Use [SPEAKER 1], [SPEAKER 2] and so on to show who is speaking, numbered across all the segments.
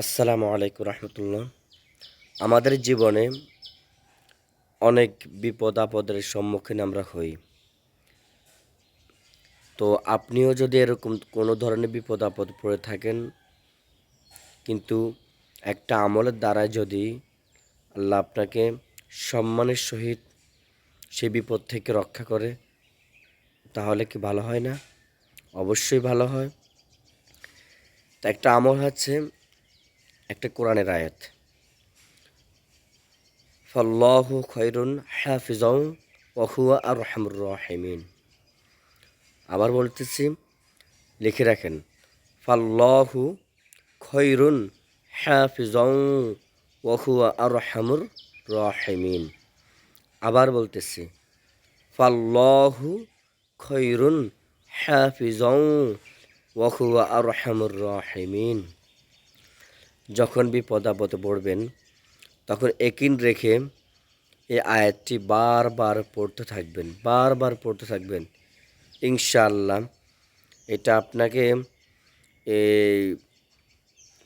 [SPEAKER 1] আসসালামু আলাইকুম রহমতুল্লাহ। আমাদের জীবনে অনেক বিপদ আপদের সম্মুখীন আমরা হই। তো আপনিও যদি এরকম কোনো ধরনের বিপদ আপদ পড়ে থাকেন, কিন্তু একটা আমলের দ্বারা যদি আল্লাহ আপনাকে সম্মানের সহিত সে বিপদ থেকে রক্ষা করে, তাহলে কি ভালো হয় না? অবশ্যই ভালো হয়। তা একটা আমল হচ্ছে একটা কোরআনের আয়াত। ফাল্লাহু খৈরুন হাফিজাউ ওহুয়া আর রহমুর রাহিমিন। আবার বলতেছি, লিখে রাখেন, ফাল্লাহু খৈরুন হাফিজাউ ওহুয়া আর রহমুর রাহিমিন। আবার বলতেছি, ফাল্লাহু খৈরুন হাফিজাউ ওহুয়া আর রহমুর রাহিমিন। যখন বিপদ আপদে পড়বেন, তখন একিন রেখে এই আয়াতটি বারবার পড়তে থাকবেন, বারবার পড়তে থাকবেন। ইনশাআল্লাহ, এটা আপনাকে এই,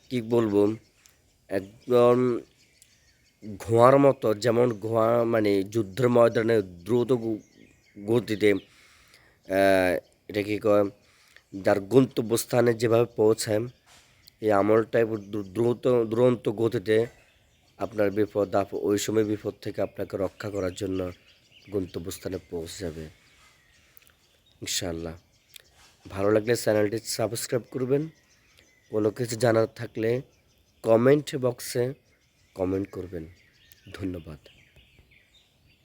[SPEAKER 1] কী বলব, একদম ঘোয়ার মতো, যেমন ঘোয়া মানে যুদ্ধের ময়দানে দ্রুত গতিতে এটা কি কয়, যার গন্তব্যস্থানে যেভাবে পৌঁছায় এই আমলটাই দ্রু- দ্রুত, দুরন্ত গতিতে আপনার বিপদ, আপ- ওই সময় বিপদ থেকে আপনাকে রক্ষা করার জন্য গন্তব্যস্থানে পৌঁছে যাবে। ইনশাআল্লাহ। ভালো লাগলে চ্যানেলটি সাবস্ক্রাইব করবেন। কোনো কিছু জানার থাকলে কমেন্ট বক্সে কমেন্ট করবেন। ধন্যবাদ।